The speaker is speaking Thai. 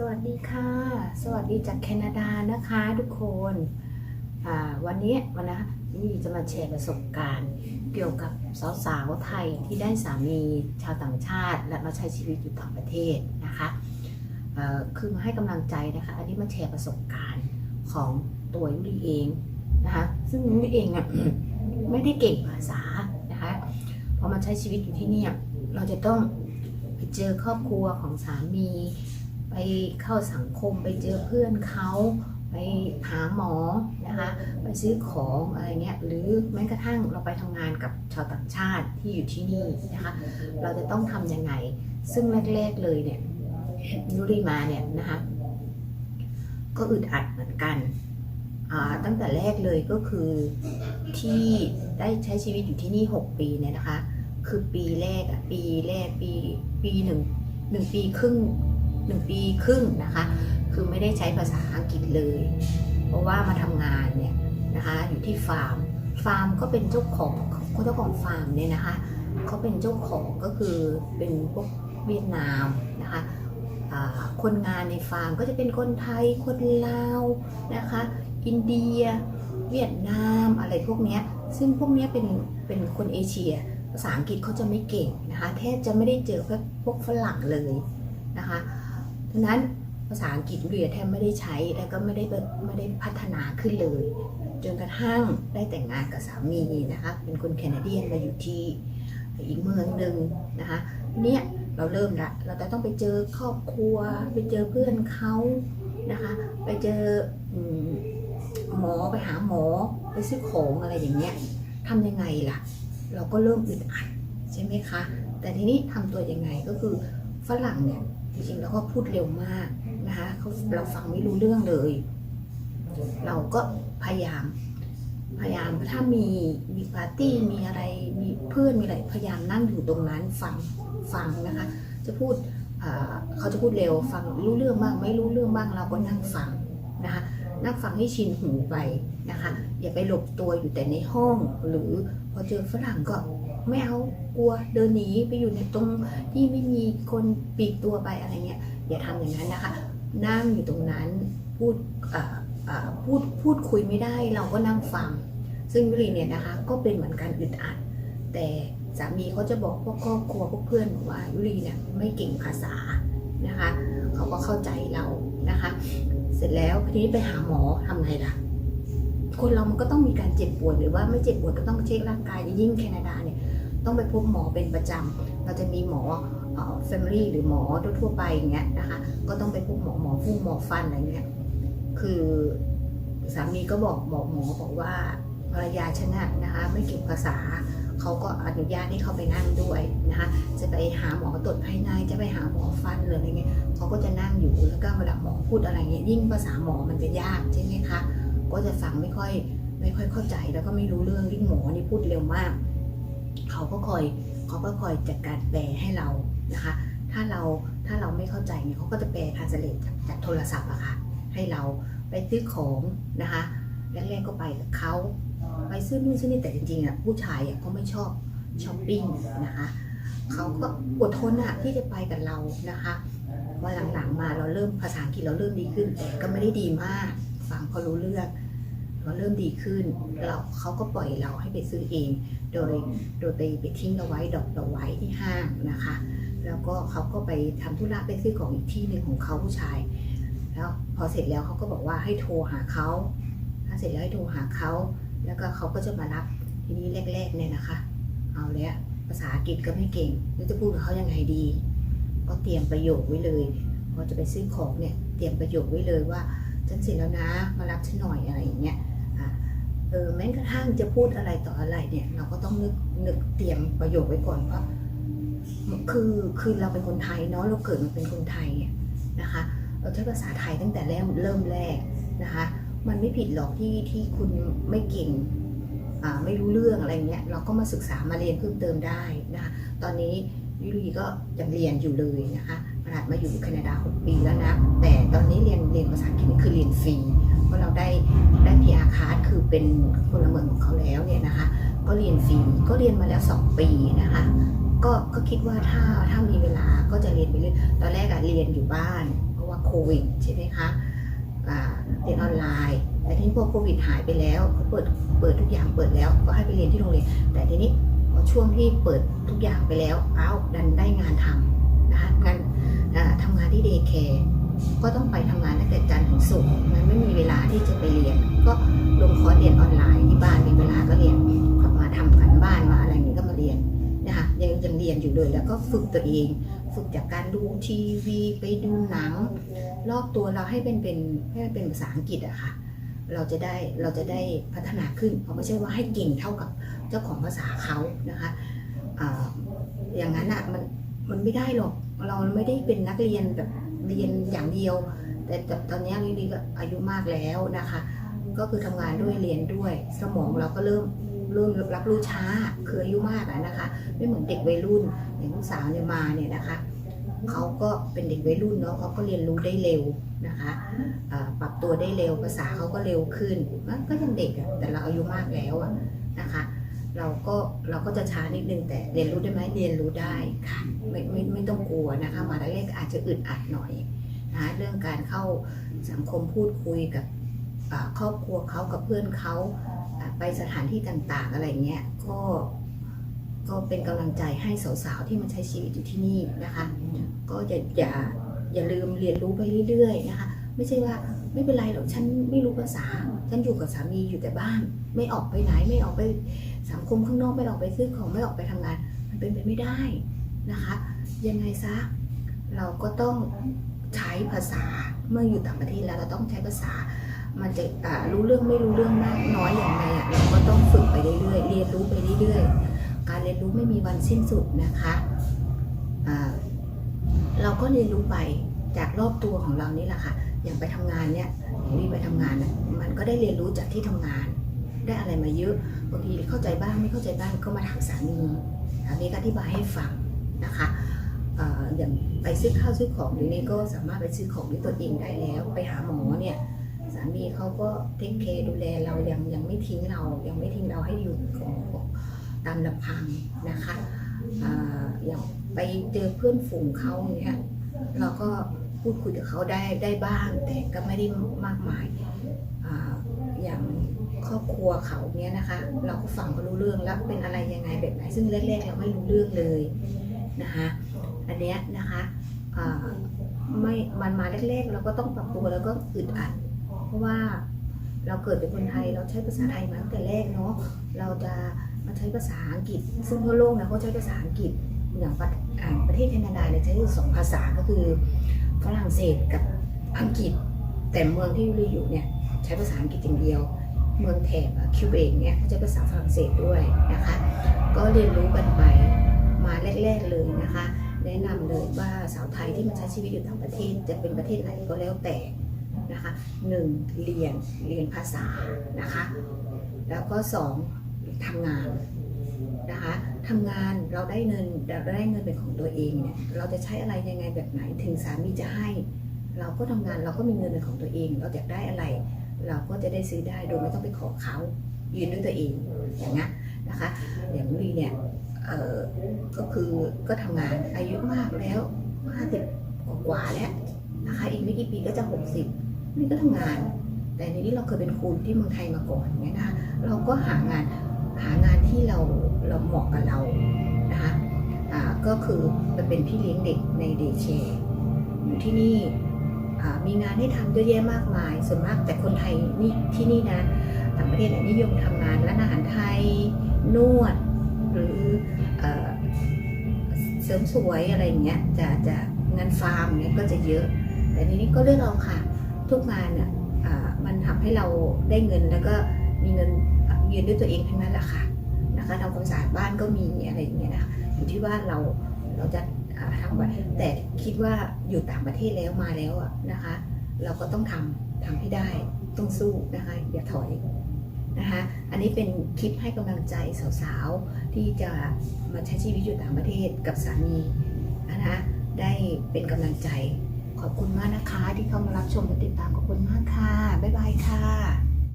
สวัสดีค่ะ สวัสดีจากแคนาดานะคะทุกคนวันนี้วันนะนี่จะมาแชร์ประสบการณ์ เกี่ยวกับสาวๆไทยที่ได้สามีชาวต่างชาติ และมาใช้ชีวิตอยู่ต่างประเทศนะคะคือมาให้กำลังใจนะคะ อันนี้มาแชร์ประสบการณ์ของตัวยุรีเองนะคะซึ่งยุรีเองอะไม่ได้เก่งภาษานะคะพอมาใช้ชีวิตอยู่ที่นี่เราจะต้องไปเจอครอบครัวของสามี ไปเข้าสังคมไปเจอเพื่อนเขาไปหาหมอนะคะไปซื้อของอะไรเงี้ยหรือแม้กระทั่งเราไปทำงานกับชาวต่างชาติที่อยู่ที่นี่นะคะเราจะต้องทำยังไง ซึ่งแรกๆเลยเนี่ยยุรีมาเนี่ยนะคะก็อึดอัดเหมือนกันตั้งแต่แรกเลยก็คือที่ได้ใช้ชีวิตอยู่ที่นี่ 6 ปีเนี่ยนะคะ คือปีแรกอะปีแรกปีปีหนึ่งหนึ่งปีครึ่ง หนึ่งปีครึ่งนะคะ คือไม่ได้ใช้ภาษาอังกฤษเลย เพราะว่ามาทำงานเนี่ยนะคะอยู่ที่ฟาร์ม ฟาร์มก็เป็นเจ้าของเจ้าของฟาร์มเนี่ยนะคะเขาเป็นเจ้าของก็คือเป็นพวกเวียดนามนะคะคนงานในฟาร์มก็จะเป็นคนไทย คนลาวนะคะ อินเดีย เวียดนามอะไรพวกนี้ซึ่งพวกนี้เป็นเป็นคนเอเชีย ภาษาอังกฤษเขาจะไม่เก่งนะคะ แทบจะไม่ได้เจอพวกฝรั่งเลยนะคะ นั้นภาษาอังกฤษเรียแทบไม่ได้ใช้แล้วก็ไม่ได้ไม่ได้พัฒนาขึ้นเลย จนกระทั่งได้แต่งงานกับสามีนะคะเป็นคนแคนาเดียนมาอยู่ที่อีกเมืองหนึ่งนะคะเนี่ยเราเริ่มละเราจะต้องไปเจอครอบครัว ไปเจอเพื่อนเขานะคะไปเจอหมอไปหาหมอไปซื้อของอะไรอย่างเงี้ยทำยังไงล่ะ เราก็เริ่มอึดอัดใช่ไหมคะ แต่ทีนี้ทำตัวยังไงก็คือฝรั่งเนี่ย จริงๆแล้วก็พูดเร็วมากนะคะเขาเราฟังไม่รู้เรื่องเลย เราก็พยายาม พยายามถ้ามีมีปาร์ตี้มีอะไรมีเพื่อนมีอะไรพยายามนั่งอยู่ตรงนั้นฟังฟังนะคะ จะพูดเขาจะพูดเร็วฟังรู้เรื่องบ้างไม่รู้เรื่องบ้างเราก็นั่งฟังนะคะนั่งฟังให้ชินหูไปนะคะ อย่าไปหลบตัวอยู่แต่ในห้อง หรือพอเจอฝรั่งก็ ไม่เอากลัวเดินหนีไปอยู่ในตรงที่ไม่มีคนปลีกตัวไปอะไรเงี้ยอย่าทำอย่างนั้นนะคะ นั่งอยู่ตรงนั้นพูดพูดพูดคุยไม่ได้เราก็นั่งฟัง ซึ่งยุรีเนี่ยนะคะก็เป็นเหมือนกันอึดอัด แต่สามีเขาจะบอกพวกครอบครัวพวกเพื่อนบอกว่ายุรีเนี่ยไม่เก่งภาษานะคะเขาก็เข้าใจเรานะคะ เสร็จแล้วทีนี้ไปหาหมอทำไงล่ะคนเรามันก็ต้องมีการเจ็บปวยหรือว่าไม่เจ็บปวยก็ต้องเช็คร่างกายยิ่งแคนาดาเนี่ย ต้องไปพบหมอเป็นประจำเราจะมีหมอเอ่อ family หรือหมอทั่วไปอย่างเงี้ยนะคะก็ต้องไปพบหมอหมอฟูหมอฟันอะไรเงี้ยคือสามีก็บอกบอกหมอบอกว่าภรรยาชนะนะคะไม่เก่งภาษาเขาก็อนุญาตให้เขาไปนั่งด้วยนะคะจะไปหาหมอตรวจภายในจะไปหาหมอฟันหรืออะไรเงี้ยเขาก็จะนั่งอยู่แล้วก็เวลาหมอพูดอะไรเงี้ยยิ่งภาษาหมอมันจะยากใช่ไหมคะก็จะฟังไม่ค่อยไม่ค่อยเข้าใจแล้วก็ไม่รู้เรื่องยิ่งหมอนี่พูดเร็วมาก เขาก็คอยเขาก็คอยจัดการแปลให้เรานะคะ ถ้าเราถ้าเราไม่เข้าใจเนี่ยเขาก็จะแปลทาสเลตจากจากโทรศัพท์อะค่ะ ให้เราไปซื้อของนะคะแรกๆก็ไปกับเขาไปซื้อนู่นซื้อนี่แต่จริงๆอะผู้ชายอะเขาไม่ชอบช้อปปิ้งนะคะเขาก็อดทนอะที่จะไปกับเรานะคะวันหลังๆมาเราเริ่มภาษาอังกฤษเราเริ่มดีขึ้นแต่ก็ไม่ได้ดีมากฟังเขารู้เรื่อง เราเริ่มดีขึ้น เราเขาก็ปล่อยเราให้ไปซื้อเอง โดยโดยไปไปทิ้งเราไว้ดอกเราไว้ที่ห้างนะคะ แล้วก็เขาก็ไปทำธุระไปซื้อของอีกที่หนึ่งของเขาผู้ชาย แล้วพอเสร็จแล้วเขาก็บอกว่าให้โทรหาเขาถ้าเสร็จแล้วให้โทรหาเขา แล้วก็เขาก็จะมารับทีนี้แรกๆเนี่ยนะคะ เอาแล้วภาษาอังกฤษก็ไม่เก่งแล้วจะพูดกับเขายังไงดี ก็เตรียมประโยคไว้เลยพอจะไปซื้อของเนี่ยเตรียมประโยคไว้เลยว่าฉันเสร็จแล้วนะมารับฉันหน่อยอะไรอย่างเงี้ย เออแม้กระทั่งจะพูดอะไรต่ออะไรเนี่ย เราก็ต้องนึกนึกเตรียมประโยคไว้ก่อนว่าคือคือเราเป็นคนไทยเนาะเราเกิดมาเป็นคนไทยอะนะคะ เราใช้ภาษาไทยตั้งแต่เริ่มเริ่มแรกนะคะ มันไม่ผิดหรอกที่ที่คุณไม่เก่งไม่รู้เรื่องอะไรเงี้ยเราก็มาศึกษามาเรียนเพิ่มเติมได้นะคะตอนนี้ยุรีก็ยังเรียนอยู่เลยนะคะขนาดมาอยู่แคนาดา 6 ปีแล้วนะ แต่ตอนนี้เรียนเรียนภาษาอังกฤษคือเรียนฟรี เพราะเราได้ได้ PR card คือเป็นพลเมืองของเขาแล้วเนี่ยนะคะ ก็เรียนฟรีก็เรียนมาแล้ว 2 ปีนะคะก็ก็คิดว่าถ้าถ้ามีเวลาก็จะเรียนไปเรื่อยตอนแรกอะเรียนอยู่บ้าน เพราะว่าโควิดใช่ไหมคะเรียนออนไลน์ แต่ทีนี้พอโควิดหายไปแล้วเขาเปิดเปิดทุกอย่างเปิดแล้วก็ให้ไปเรียนที่โรงเรียนแต่ทีนี้พอช่วงที่เปิดทุกอย่างไปแล้วอ้าวดันได้งานทำนะคะงานทำงานที่เดย์แคร์ ก็ต้องไปทำงานตั้งแต่จันทร์ถึงศุกร์มันไม่มีเวลาที่จะไปเรียน ก็ลงคอร์สเรียนออนไลน์ที่บ้านมีเวลาก็เรียนกลับมาทำกันบ้านมาอะไรอย่างนี้ก็มาเรียนนะคะยังยังเรียนอยู่เลยแล้วก็ฝึกตัวเอง ฝึกจากการดูทีวีไปดูหนัง รอบตัวเราให้เป็นเป็นให้เป็นภาษาอังกฤษอะค่ะเราจะได้เราจะได้พัฒนาขึ้นเพราไม่ใช่ว่าให้เก่งเท่ากับเจ้าของภาษาเขานะคะออย่างนั้นอะมันมันไม่ได้หรอกเราไม่ได้เป็นนักเรียนแบบ เรียนอย่างเดียว แต่ตอนนี้ลิลีก็อายุมากแล้วนะคะ ก็คือทำงานด้วยเรียนด้วย สมองเราก็เริ่มเริ่มรับรู้ช้าคืออายุมากแล้วนะคะ ไม่เหมือนเด็กวัยรุ่นอย่างลูกสาวเนี่ยมาเนี่ยนะคะเขาก็เป็นเด็กวัยรุ่นเนาะเขาก็เรียนรู้ได้เร็วนะคะปรับตัวได้เร็วภาษาเขาก็เร็วขึ้นมันก็ยังเด็กอะแต่เราอายุมากแล้วอะนะคะ เราก็เราก็จะช้านิดนึงแต่เรียนรู้ได้ไหมเรียนรู้ได้ค่ะไม่ไม่ไม่ต้องกลัวนะคะมาแรกๆอาจจะอึดอัดหน่อยนะเรื่องการเข้าสังคมพูดคุยกับครอบครัวเขากับเพื่อนเขาไปสถานที่ต่างๆ อะไรเงี้ยก็ก็เป็นกำลังใจให้สาวๆที่มาใช้ชีวิตอยู่ที่นี่นะคะ ก็อย่าอย่าอย่าลืมเรียนรู้ไปเรื่อยๆนะคะ ไม่ใช่ว่าไม่เป็นไรหรอกฉันไม่รู้ภาษา ฉันอยู่กับสามีอยู่แต่บ้าน ไม่ออกไปไหนไม่ออกไปสังคมข้างนอกไม่ออกไปซื้อของไม่ออกไปทำงาน มันเป็นไปไม่ได้นะคะ ยังไงซะเราก็ต้องใช้ภาษาเมื่ออยู่ต่างประเทศแล้วเราต้องใช้ภาษา มันจะรู้เรื่องไม่รู้เรื่องมากน้อยอย่างไรอะเราก็ต้องฝึกไปเรื่อยๆเรียนรู้ไปเรื่อยๆการเรียนรู้ไม่มีวันสิ้นสุดนะคะอ่าเราก็เรียนรู้ไปจากรอบตัวของเรานี่แหละค่ะ อย่างไปทำงานเนี่ยรีบไปทำงานนะมันก็ได้เรียนรู้จากที่ทำงาน ได้อะไรมาเยอะบางทีเข้าใจบ้างไม่เข้าใจบ้างก็มาถามสามีสามีก็อธิบายให้ฟังนะคะอย่างไปซื้อข้าวซื้อของเดี๋ยวนี้ก็สามารถไปซื้อของด้วยตัวเองได้แล้ว ไปหาหมอเนี่ยสามีเขาก็เทคเคดูแลเรายังยังไม่ทิ้งเรา ยังไม่ทิ้งเราให้อยู่ของตามลำพังนะคะออย่างไปเจอเพื่อนฝูงเขาเนี่ยเราก็ พูดคุยกับเขาได้ได้บ้าง แต่ก็ไม่ได้มากมายออย่างครอบครัวเขาเนี่ยนะคะ เราก็ฟังเขารู้เรื่องแล้วเป็นอะไรยังไงแบบไหนซึ่งแรกๆเราไม่รู้เรื่องเลยนะคะอันเนี้ยนะคะไม่มันมาแรกๆ เราก็ต้องปรับตัวแล้วก็อึดอัด เพราะว่าเราเกิดเป็นคนไทยเราใช้ภาษาไทยมาตั้งแต่แรกเนาะเราจะมาใช้ภาษาอังกฤษ ซึ่งทั่วโลกนะเขาใช้ภาษาอังกฤษอย่างประอ่าประเทศแคนาดาเนี่ยใช้สองภาษาก็คือ ฝรั่งเศสกับอังกฤษ แต่เมืองที่เราอยู่เนี่ยใช้ภาษาอังกฤษอย่างเดียว เมืองแถบคิวเบกเนี่ยเขาใช้ภาษาฝรั่งเศสด้วยนะคะ ก็เรียนรู้กันไปมาแรกๆเลยนะคะ แนะนำเลยว่าสาวไทยที่มาใช้ชีวิตอยู่ต่างประเทศจะเป็นประเทศไหนก็แล้วแต่นะคะหนึ่งเรียนเรียนภาษานะคะ แล้วก็สองทำงาน นะคะทำงานเราได้เงินเราได้เงินเป็นของตัวเองเนี่ยเราจะใช้อะไรยังไงแบบไหนถึงสามีจะให้ เราก็ทำงานเราก็มีเงินเป็นของตัวเอง เราอยากได้อะไร เราก็จะได้ซื้อได้โดยไม่ต้องไปขอเขายืนด้วยตัวเองอย่างเงี้ยนะคะ อย่างลีเนี่ยเออก็คือก็ทำงานอายุมากแล้วห้าสิบกว่าแล้วนะคะอีกไม่กี่ปีก็จะหกสิบนี่ก็ทำงาน แต่ในนี้เราเคยเป็นครูที่เมืองไทยมาก่อนเนี่ยนะคะเราก็หางาน หางานที่เราเราเหมาะกับเรานะคะอ่าก็คือไปเป็นพี่เลี้ยงเด็กในเดย์แชร์อยู่ที่นี่มีงานให้ทำเยอะแยะมากมาย ส่วนมากแต่คนไทยนี่ที่นี่นะต่างประเทศนิยมทำงานร้านอาหารไทยนวด หรือเอเสริมสวยอะไรอย่างเงี้ยจะจะงานฟาร์มเนี้ยก็จะเยอะ แต่ทีนี้ก็เลือกเอาค่ะ ทุกงานอะอ่ามันทำให้เราได้เงินแล้วก็มีเงิน ยืนด้วยตัวเองทั้งนั้นแหละค่ะนะคะทำความสะอาดบ้านก็มีอะไรอย่างเงี้ยนะคะอยู่ที่ว่าเราเราจะทำไว้แต่คิดว่าอยู่ต่างประเทศแล้วมาแล้วอะนะคะ เราก็ต้องทำทำให้ได้ต้องสู้นะคะอย่าถอยนะคะอันนี้เป็นคลิปให้กำลังใจสาวๆ ที่จะมาใช้ชีวิตอยู่ต่างประเทศกับสามีนะคะได้เป็นกำลังใจขอบคุณมากนะคะที่เข้ามารับชมและติดตามขอบคุณมากค่ะบ๊ายบายค่ะ